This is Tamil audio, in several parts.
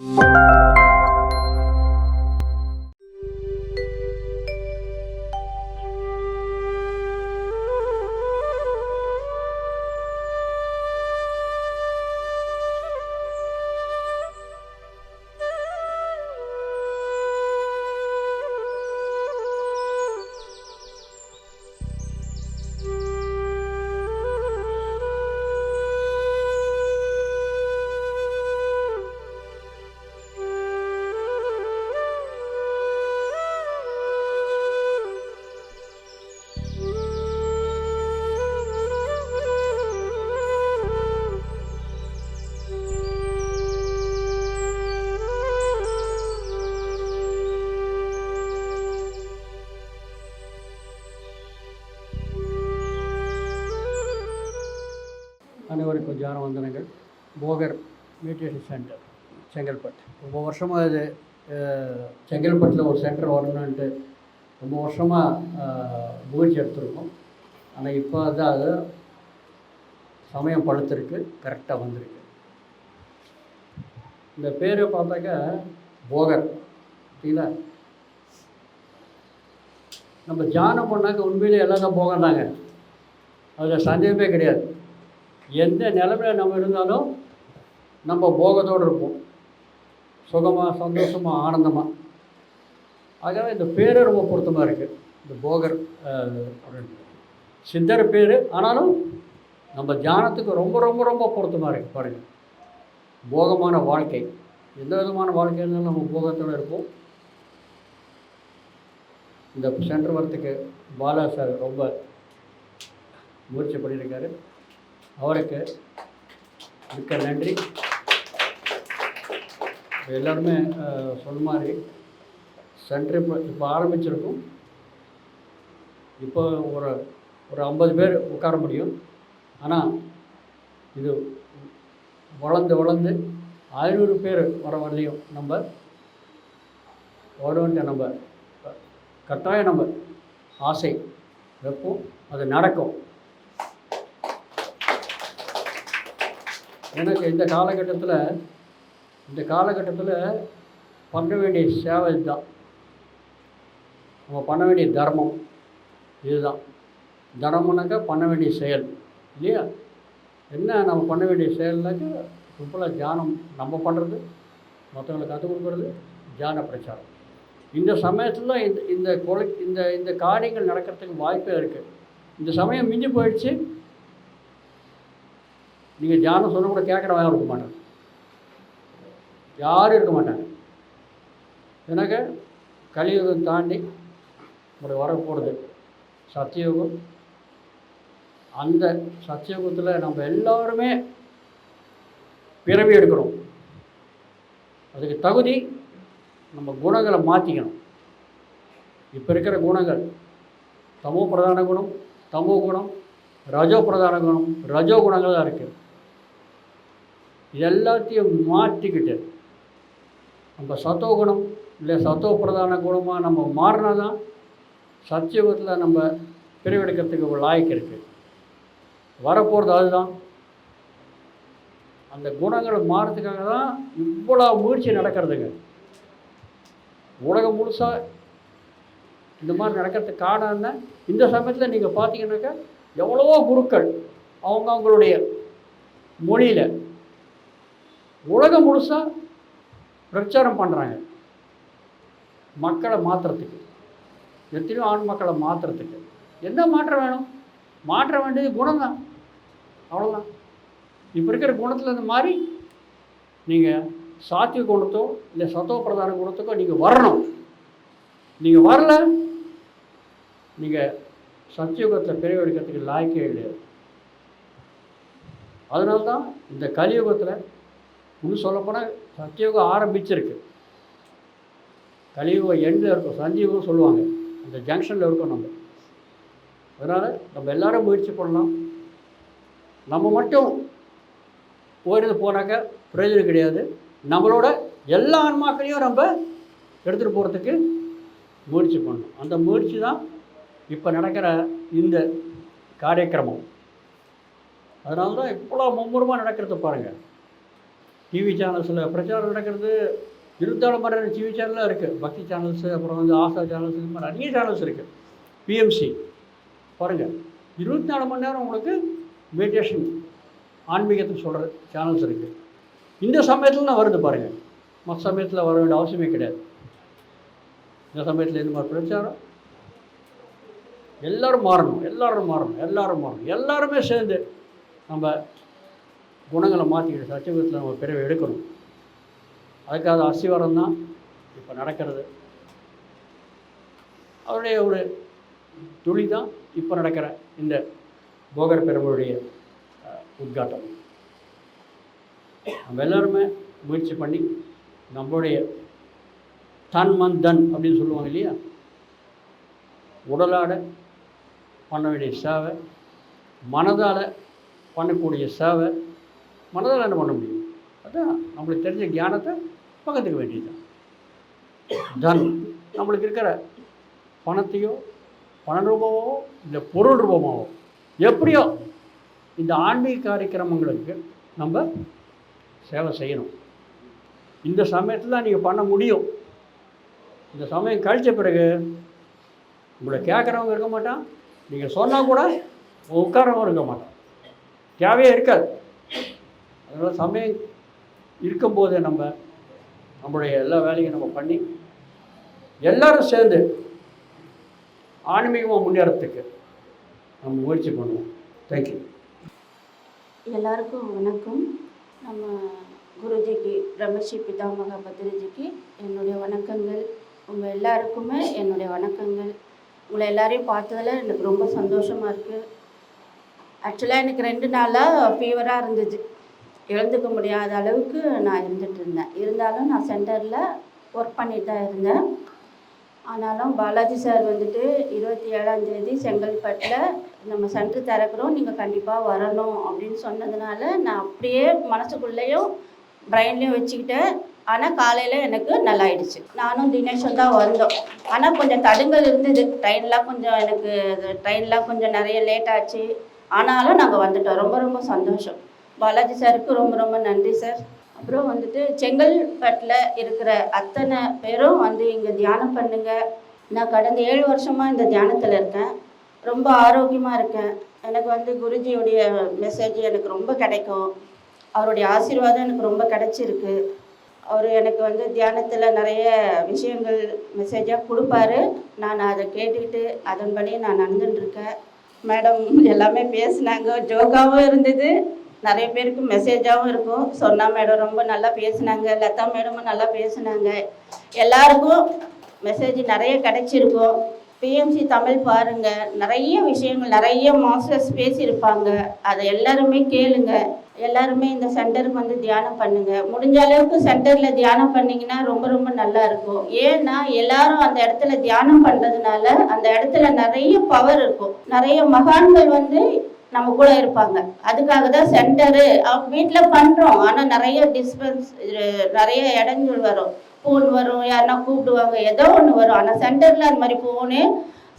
you ஜான வந்தனங்கள் போகர் மெடிடேஷன் சென்டர் செங்கல்பட்டு. ரொம்ப வருஷமாக இது செங்கல்பட்டில் ஒரு சென்டர் வரணுன்ட்டு ரொம்ப வருஷமாக முயற்சி எடுத்திருக்கோம். ஆனால் இப்போ தான் அது சமயம் பழுத்திருக்கு கரெக்டாக வந்திருக்கு. இந்த பேரை பார்த்தாக்க போகர் சரிங்களா நம்ம தியானம் பண்ணாக்க உண்மையிலே எல்லாரும் போகம் தாங்க அதில் சந்தேகமே கிடையாது. எந்த நிலமையில நம்ம இருந்தாலும் நம்ம போகத்தோடு இருப்போம். சுகமாக சந்தோஷமாக ஆனந்தமாக ஆகவே இந்த பேரே ரொம்ப பொருத்தமாக இருக்குது இந்த போகர் அப்படின்னு. சித்தர் பேர். ஆனாலும் நம்ம தியானத்துக்கு ரொம்ப ரொம்ப ரொம்ப பொருத்தமாக இருக்குது பாருங்கள் போகமான வாழ்க்கை. எந்த விதமான வாழ்க்கை இருந்தாலும் நம்ம போகத்தோடு இருப்போம். இந்த சென்டர் வரத்துக்கு பாலா சார் ரொம்ப முயற்சி பண்ணியிருக்காரு. அவருக்கு மிக்க நன்றி. எல்லாருமே சொன்ன மாதிரி சென்டர் இப்போ இப்போ ஆரம்பிச்சிருக்கோம். இப்போ ஒரு ஒரு ஐம்பது பேர் உட்கார முடியும். ஆனால் இது வளர்ந்து வளர்ந்து ஐநூறு பேர் வர வரலையும் நம்ம ஓடுவன்ட்டு நம்ம கட்டாயம் நம்ம ஆசை வைப்போம். அது நடக்கும். எனக்கு இந்த காலகட்டத்தில் இந்த காலகட்டத்தில் பண்ண வேண்டிய சேவை இதுதான். நம்ம பண்ண வேண்டிய தர்மம் இதுதான். தர்மம்னாக்கா பண்ண வேண்டிய செயல் இல்லையா? என்ன நம்ம பண்ண வேண்டிய செயல்னாக்கா சிம்பிளாக தியானம் நம்ம பண்ணுறது மற்றவங்களுக்கு கற்றுக் கொடுக்குறது தியான பிரச்சாரம். இந்த சமயத்தில் தான் இந்த இந்த கொலை இந்த இந்த காரியங்கள் நடக்கிறதுக்கு வாய்ப்பே இருக்குது இந்த சமயம் மிஞ்சி போயிடுச்சு. நீங்கள் தியானம் சொன்ன கூட கேட்குறவங்க இருக்க மாட்டாங்க. யாரும் இருக்க மாட்டாங்க. எனக்கு கலியுகம் தாண்டி ஒரு வரப்போடுது சத்தியுகம். அந்த சத்தியுகத்தில் நம்ம எல்லோருமே பிறவி எடுக்கிறோம். அதுக்கு தகுதி நம்ம குணங்களை மாற்றிக்கணும் இப்போ இருக்கிற குணங்கள் தமோ பிரதான குணம் தமோ குணம் ரஜோ பிரதான குணம் ரஜோ குணங்கள் தான் இருக்குது எல்லாத்தையும் மாற்றிக்கிட்டு நம்ம சத்தோ குணம் இல்லை சத்தோ பிரதான குணமாக நம்ம மாறினா தான் சத்தியுகத்தில் நம்ம பிரிவெடுக்கிறதுக்கு ஒரு லாய்க்கு இருக்குது வரப்போகிறது அதுதான். அந்த குணங்களை மாறுறதுக்காக தான் இவ்வளோ முயற்சி நடக்கிறதுங்க. உலகம் முழுசாக இந்த மாதிரி நடக்கிறதுக்கு காரணம் என்ன? இந்த சமயத்தில் நீங்கள் பார்த்தீங்கன்னாக்கா எவ்வளவோ குருக்கள் அவங்க அவங்களுடைய மொழியில் உலகம் முழுசாக பிரச்சாரம் பண்ணுறாங்க மக்களை மாற்றுறதுக்கு எத்தனையோ ஆண் மக்களை மாற்றுறதுக்கு என்ன மாற்றம் வேணும்? மாற்ற வேண்டியது குணம் தான் அவ்வளோதான் இப்போ இருக்கிற குணத்தில் இந்த மாதிரி நீங்கள் சாத்திய குணத்தோ இல்லை சத்துவ பிரதான குணத்துக்கோ நீங்கள் வரணும். நீங்கள் வரல நீங்கள் சத்தியுகத்தில் பிரிவெடுக்கிறதுக்கு லாய்க்கே கிடையாது அதனால்தான் இந்த கலியுகத்தில் இன்னும் சொல்லப்போனால் சத்தியுகம் ஆரம்பிச்சிருக்கு. கலியுகம் எண்டில் இருக்கும் சந்தியுகம் சொல்லுவாங்க. அந்த ஜங்ஷனில் இருக்கோம் நம்ம. அதனால் நம்ம எல்லாரும் முயற்சி பண்ணலாம். நம்ம மட்டும் ஓய்ந்து போனாக்க பிரயோஜனம் கிடையாது. நம்மளோட எல்லா ஆன்மாக்களையும் நம்ம எடுத்துகிட்டு போகிறதுக்கு முயற்சி பண்ணணும். அந்த முயற்சி தான் இப்போ நடக்கிற இந்த காரியக்கிரமம். அதனால தான் இவ்வளோ மும்முரமாக நடக்கிறது பாருங்கள் டிவி சேனல்ஸில் பிரச்சாரம் நடக்கிறது இருபத்தாலு மணி நேரம் டிவி சேனலாக இருக்குது பக்தி சேனல்ஸு அப்புறம் வந்து ஆசா சேனல்ஸ் இது மாதிரி நிறைய சேனல்ஸ் இருக்குது பிஎம்சி பாருங்கள் இருபத்தி நாலு மணி நேரம் உங்களுக்கு மெடிடேஷன் ஆன்மீகத்துக்கு சொல்கிற சேனல்ஸ் இருக்குது இந்த சமயத்தில் தான் வருது பாருங்கள் மற்ற சமயத்தில் வர வேண்டிய அவசியமே கிடையாது. இந்த சமயத்தில் இந்த மாதிரி பிரச்சாரம்? எல்லோரும் மாறணும் எல்லோரும் மாறணும் எல்லோரும் மாறணும். எல்லாருமே சேர்ந்து நம்ம குணங்களை மாற்றிக்கிட்டு சத்தியகுதத்தில் நம்ம பிறவை எடுக்கணும். அதுக்காக அசிவாரம் தான் இப்போ நடக்கிறது. அவருடைய ஒரு துளி தான் இப்போ நடக்கிற இந்த போகர் பெருமையுடைய உத்காட்டம். நம்ம எல்லாருமே முயற்சி பண்ணி நம்மளுடைய தன் மன் தன் அப்படின்னு சொல்லுவாங்க இல்லையா? உடலாட பண்ண வேண்டிய சேவை மனதால் பண்ணக்கூடிய சேவை மனதால் என்ன பண்ண முடியும்? அதான் நம்மளுக்கு தெரிஞ்ச ஞானத்தை பக்கத்துக்க வேண்டியதுதான். தன் நம்மளுக்கு இருக்கிற பணத்தையோ பண ரூபமாவோ இல்லை பொருள் ரூபமாவோ எப்படியோ இந்த ஆன்மீக காரியக்கிரமங்களுக்கு நம்ம சேவை செய்யணும். இந்த சமயத்தில் தான் நீங்கள் பண்ண முடியும். இந்த சமயம் கழித்த பிறகு உங்களை கேட்குறவங்க இருக்க மாட்டான். நீங்கள் சொன்னால் கூட உட்காரவங்க இருக்க மாட்டான். தேவையே இருக்காது. அதனால் சமயம் இருக்கும்போதே நம்ம நம்மளுடைய எல்லா வேலையும் நம்ம பண்ணி எல்லாரும் சேர்ந்து ஆன்மீகமாக முன்னேறத்துக்கு நம்ம முயற்சி பண்ணுவோம். தேங்க்யூ எல்லாருக்கும் வணக்கம். நம்ம குருஜிக்கு பிரம்மஸ்ரீ பிதாமக பத்ரிஜிக்கு என்னுடைய வணக்கங்கள். உங்கள் எல்லாருக்குமே என்னுடைய வணக்கங்கள். உங்களை எல்லாரையும் பார்த்ததில் எனக்கு ரொம்ப சந்தோஷமாக இருக்குது ஆக்சுவலாக எனக்கு ரெண்டு நாளாக ஃபீவராக இருந்துச்சு. எழுந்துக்க முடியாத அளவுக்கு நான் இருந்துட்டு இருந்தேன். இருந்தாலும் நான் சென்டரில் ஒர்க் பண்ணிட்டு தான் இருந்தேன். ஆனாலும் பாலாஜி சார் வந்துட்டு இருபத்தி ஏழாந்தேதி செங்கல்பட்டில் நம்ம சென்டர் திறக்கிறோம். நீங்கள் கண்டிப்பாக வரணும் அப்படின்னு சொன்னதுனால நான் அப்படியே மனசுக்குள்ளேயும் பிரெயின்லேயும் வச்சுக்கிட்டேன். ஆனால் காலையில் எனக்கு நல்லாயிடுச்சு. நானும் தினேஷும் தான் வந்தோம். ஆனால் கொஞ்சம் தடுங்கல் இருந்தது. ட்ரெயின்லாம் கொஞ்சம் எனக்கு ட்ரெயின்லாம் கொஞ்சம் நிறைய லேட் ஆச்சு. ஆனாலும் நாங்கள் வந்துட்டோம். ரொம்ப ரொம்ப சந்தோஷம். பாலாஜி சாருக்கு ரொம்ப ரொம்ப நன்றி சார். அப்புறம் வந்துட்டு செங்கல்பட்டில் இருக்கிற அத்தனை பேரும் வந்து இங்கே தியானம் பண்ணுங்க. நான் கடந்த ஏழு வருஷமாக இந்த தியானத்தில் இருக்கேன். ரொம்ப ஆரோக்கியமாக இருக்கேன். எனக்கு வந்து குருஜியுடைய மெசேஜ் எனக்கு ரொம்ப கிடைக்கும். அவருடைய ஆசீர்வாதம் எனக்கு ரொம்ப கிடைச்சிருக்கு. அவர் எனக்கு வந்து தியானத்தில் நிறைய விஷயங்கள் மெசேஜாக கொடுப்பாரு. நான் அதை கேட்டுக்கிட்டு அதன்படி நான் நடந்துட்டுருக்கேன் மேடம் எல்லாமே பேசினாங்க. ஜோக்காகவும் இருந்தது. நிறைய பேருக்கு மெசேஜாகவும் இருக்கும். சொன்னா மேடம் ரொம்ப நல்லா பேசுனாங்க. லதா மேடமும் நல்லா பேசுனாங்க. எல்லாருக்கும் மெசேஜ் நிறைய கிடைச்சிருக்கும். பிஎம்சி தமிழ் பாருங்க. நிறைய விஷயங்கள் நிறைய மாஸ்டர்ஸ் பேசியிருப்பாங்க. அதை எல்லாருமே கேளுங்க. எல்லாருமே இந்த சென்டருக்கு வந்து தியானம் பண்ணுங்க. முடிஞ்ச அளவுக்கு சென்டர்ல தியானம் பண்ணீங்கன்னா ரொம்ப ரொம்ப நல்லா இருக்கும். ஏன்னா எல்லாரும் அந்த இடத்துல தியானம் பண்றதுனால அந்த இடத்துல நிறைய பவர் இருக்கும். நிறைய மகான்கள் வந்து நம்ம கூட இருப்பாங்க. அதுக்காக தான் சென்டரு அவங்க வீட்டில் பண்ணுறோம் ஆனால் நிறைய டிஸ்பென்ஸ் நிறைய இடங்கள் வரும். ஃபோன் வரும் யாருன்னா கூப்பிடுவாங்க ஏதோ ஒன்று வரும். ஆனால் சென்டரில் அந்த மாதிரி ஃபோனு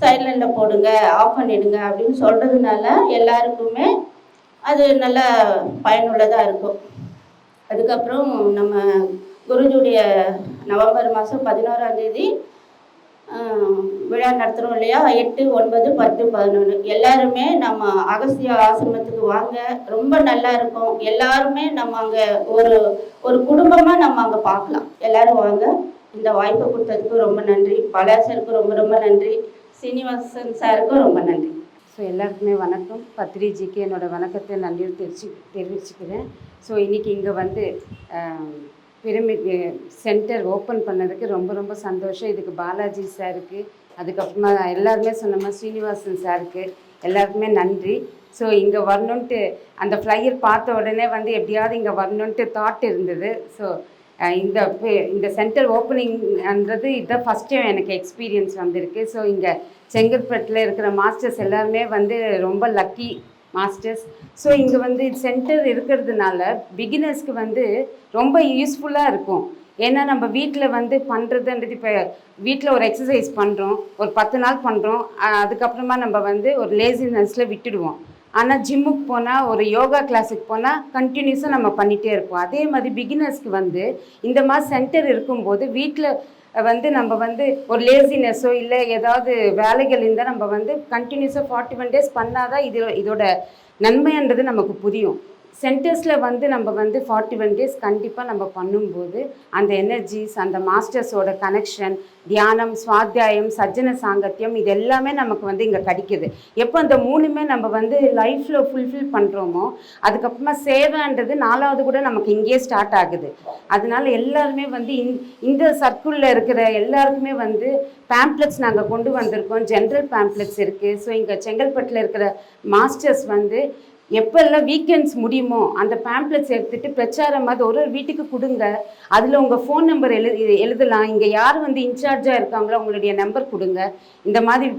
சைலண்டில் போடுங்க ஆஃப் பண்ணிடுங்க அப்படின்னு சொல்கிறதுனால எல்லாருக்குமே அது நல்லா பயனுள்ளதாக இருக்கும். அதுக்கப்புறம் நம்ம குருஜுடைய நவம்பர் மாதம் பதினோராந்தேதி விழா நடத்துகிறோம் இல்லையா? எட்டு ஒன்பது பத்து பதினொன்று எல்லாருமே நம்ம அகசிய ஆசிரமத்துக்கு வாங்க. ரொம்ப நல்லா இருக்கும். எல்லாருமே நம்ம அங்கே ஒரு ஒரு குடும்பமாக நம்ம அங்கே பார்க்கலாம். எல்லாரும் வாங்க. இந்த வாய்ப்பை கொடுத்ததுக்கு ரொம்ப நன்றி. பலாசருக்கு ரொம்ப ரொம்ப நன்றி. சீனிவாசன் சாருக்கும் ரொம்ப நன்றி. ஸோ எல்லாருக்குமே வணக்கம். பத்ரிஜிக்கு என்னோடய வணக்கத்தை நன்றி தெரிச்சு தெரிவிச்சுக்கிறேன். ஸோ இன்றைக்கி இங்கே வந்து பிரமிட் சென்டர் ஓப்பன் பண்ணதுக்கு ரொம்ப ரொம்ப சந்தோஷம். இதுக்கு பாலாஜி சாருக்கு அதுக்கப்புறமா எல்லாருமே சொன்ன மாதிரி ஸ்ரீனிவாசன் சாருக்கு எல்லாருக்குமே நன்றி. ஸோ இங்கே வரணுன்ட்டு அந்த ஃப்ளையர் பார்த்த உடனே வந்து எப்படியாவது இங்கே வரணுன்ட்டு தாட் இருந்தது. ஸோ இந்த பே- இந்த சென்டர் ஓப்பனிங்ன்றது இதுதான் ஃபஸ்ட் டைம் எனக்கு எக்ஸ்பீரியன்ஸ் வந்திருக்கு. ஸோ இங்கே செங்கற்பட்டில் இருக்கிற மாஸ்டர்ஸ் எல்லாருமே வந்து ரொம்ப லக்கி மாஸ்டர்ஸ் ஸோ இங்கே வந்து சென்டர் இருக்கிறதுனால பிகினர்ஸ்க்கு வந்து ரொம்ப யூஸ்ஃபுல்லாக இருக்கும். ஏன்னா நம்ம வீட்டில் வந்து பண்ணுறதுன்றது இப்போ வீட்டில் ஒரு எக்ஸசைஸ் பண்ணுறோம் ஒரு பத்து நாள் பண்ணுறோம் அதுக்கப்புறமா நம்ம வந்து ஒரு லேசினஸில் விட்டுடுவோம். ஆனால் ஜிம்முக்கு போனால் ஒரு யோகா கிளாஸுக்கு போனால் கண்டினியூஸாக நம்ம பண்ணிகிட்டே இருப்போம். அதே மாதிரி பிகினர்ஸ்க்கு வந்து இந்த மாதிரி சென்டர் இருக்கும்போது வீட்டில் வந்து நம்ம வந்து ஒரு லேசினஸ்ஸோ இல்லை ஏதாவது வேலைகள் இருந்தால் நம்ம வந்து கண்டினியூஸாக ஃபார்ட்டி ஒன் டேஸ் பண்ணாதான் இது இதோட நன்மைன்றது நமக்கு புரியும். சென்டர்ஸில் வந்து நம்ம வந்து ஃபார்ட்டி ஒன் டேஸ் கண்டிப்பாக நம்ம பண்ணும்போது அந்த எனர்ஜிஸ் அந்த மாஸ்டர்ஸோட கனெக்ஷன் தியானம் சுவாத்தியாயம் சஜ்ஜன சாங்கத்தியம் இது எல்லாமே நமக்கு வந்து இங்கே கிடைக்குது. எப்போ அந்த மூணுமே நம்ம வந்து லைஃப்பில் ஃபுல்ஃபில் பண்ணுறோமோ அதுக்கப்புறமா சேவைன்றது நாலாவது கூட நமக்கு இங்கேயே ஸ்டார்ட் ஆகுது. அதனால எல்லாருமே வந்து இந் இந்த சர்க்கிளில் இருக்கிற எல்லாருக்குமே வந்து பேம்ப்ளெட்ஸ் நாங்கள் கொண்டு வந்திருக்கோம். ஜென்ரல் பேம்ப்ளெட்ஸ் இருக்குது ஸோ இங்கே செங்கல்பட்டில் இருக்கிற மாஸ்டர்ஸ் வந்து எப்பெல்லாம் வீக்கெண்ட்ஸ் முடியுமோ அந்த பேம்ப்ளெட்ஸ் எடுத்துட்டு பிரச்சாரம் மாதிரி ஒரு ஒரு வீட்டுக்கு கொடுங்க. அதில் உங்கள் ஃபோன் நம்பர் எழு எழுதலாம். இங்கே யார் வந்து இன்சார்ஜாக இருக்காங்களோ உங்களுடைய நம்பர் கொடுங்க. இந்த மாதிரி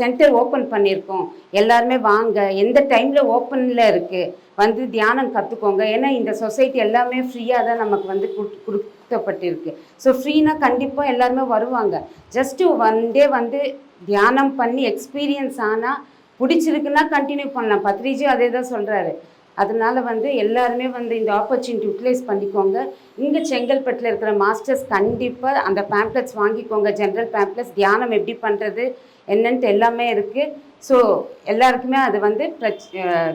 சென்டர் ஓப்பன் பண்ணியிருக்கோம். எல்லாருமே வாங்க. எந்த டைமில் ஓப்பனில் இருக்குது வந்து தியானம் கற்றுக்கோங்க ஏன்னா இந்த சொசைட்டி எல்லாமே ஃப்ரீயாக தான் நமக்கு வந்து கொடுக்கப்பட்டிருக்கு. ஸோ ஃப்ரீனா கண்டிப்பாக எல்லாருமே வருவாங்க. ஜஸ்ட்டு ஒன் டே வந்து தியானம் பண்ணி எக்ஸ்பீரியன்ஸ் ஆனால் பிடிச்சிருக்குன்னா கண்டினியூ பண்ணலாம். பத்ரிஜி அதே தான் சொல்கிறாரு அதனால வந்து எல்லாருமே வந்து இந்த ஆப்பர்ச்சுனிட்டி யூட்டிலைஸ் பண்ணிக்கோங்க. இங்கே செங்கல்பட்டில் இருக்கிற மாஸ்டர்ஸ் கண்டிப்பாக அந்த பேம்ப்ளெட்ஸ் வாங்கிக்கோங்க. ஜென்ரல் பேம்ப்ளெட்ஸ் தியானம் எப்படி பண்ணுறது என்னன்ட்டு எல்லாமே இருக்குது ஸோ எல்லாருக்குமே அது வந்து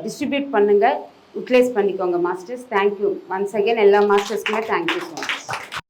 டிஸ்ட்ரிபியூட் பண்ணுங்கள் யூட்டிலைஸ் பண்ணிக்கோங்க மாஸ்டர்ஸ் தேங்க்யூ ஒன்ஸ் அகேன் எல்லா மாஸ்டர்ஸ்க்குமே தேங்க்யூ ஸோ மச்